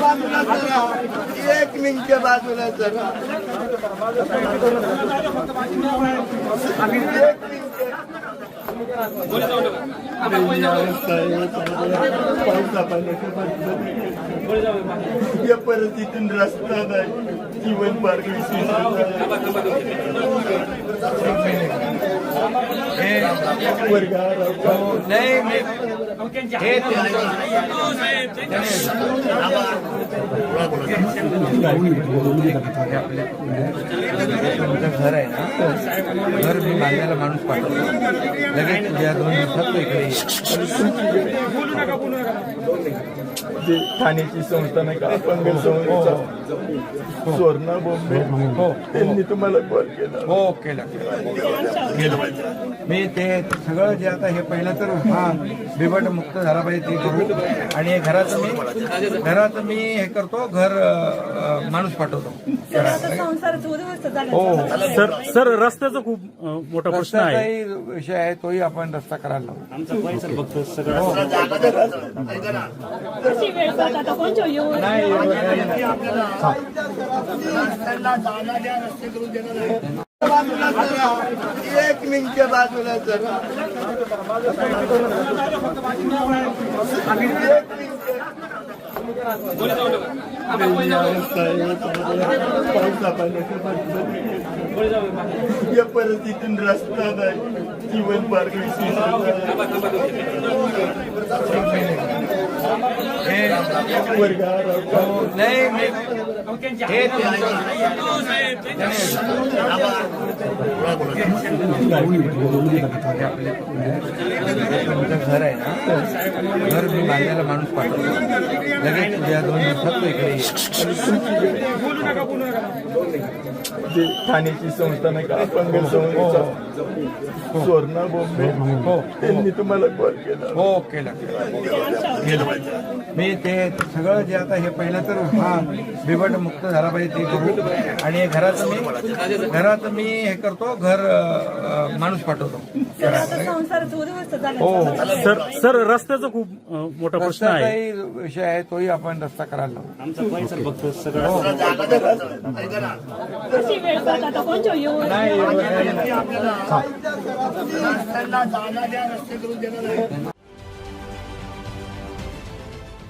बाजूला जरा एक मिनिट बाजूला जरा एक मिनिट। या परिस्थितीतून रस्ता नाही जीवन मार्ग नाही मी हे तुमचं घर आहे ना घर मी बांधायला माणूस पाठवतो लगेच तुझ्या दोन दिवसात इकडे येईल. ठाण्याची संस्था नाही का अपंग संस्था सुवर्णा बोंबे हो त्यांनी तुम्हाला कॉल केला हो केला मी ते सगळं जे आता हे पहिलं तर हा बिबट मुक्त झाला पाहिजे ते करू. आणि हे घराचं मी घराचं मी हे करतो घर अं, माणूस पाठवतो. हो. सर सर रस्त्याचा खूप अ, मोठा प्रश्न आहे. रस्त्याचाही विषय आहे तोही आपण रस्ता करायला लावू. वेळ आता? कोणच्या येऊ बाजूला जरा एक मिनिट बाजूला जरा एक मिनिट. रस्ता नाही. जीवन मार्ग नाही मी हे तुमचं घर आहे ना घर मी बांधायला माणूस पाठवतो लगेच तुझ्या दोन दिवसात तो इकडे येईल. ठाण्याची संस्था नाही का अपंग संस्था सुवर्णा बोंबे हो त्यांनी तुम्हाला कॉल केला हो केलं मी ते सगळं जे आता हे पहिलं तर हा बिबट मुक्त झाला पाहिजे ते करू आणि हे घराचं मी घराचं मी हे करतो घर माणूस पाठवतो. हो. सर सर रस्त्याचा खूप मोठा प्रश्न आहे. विषय आहे तोही आपण रस्ता करायला लावू.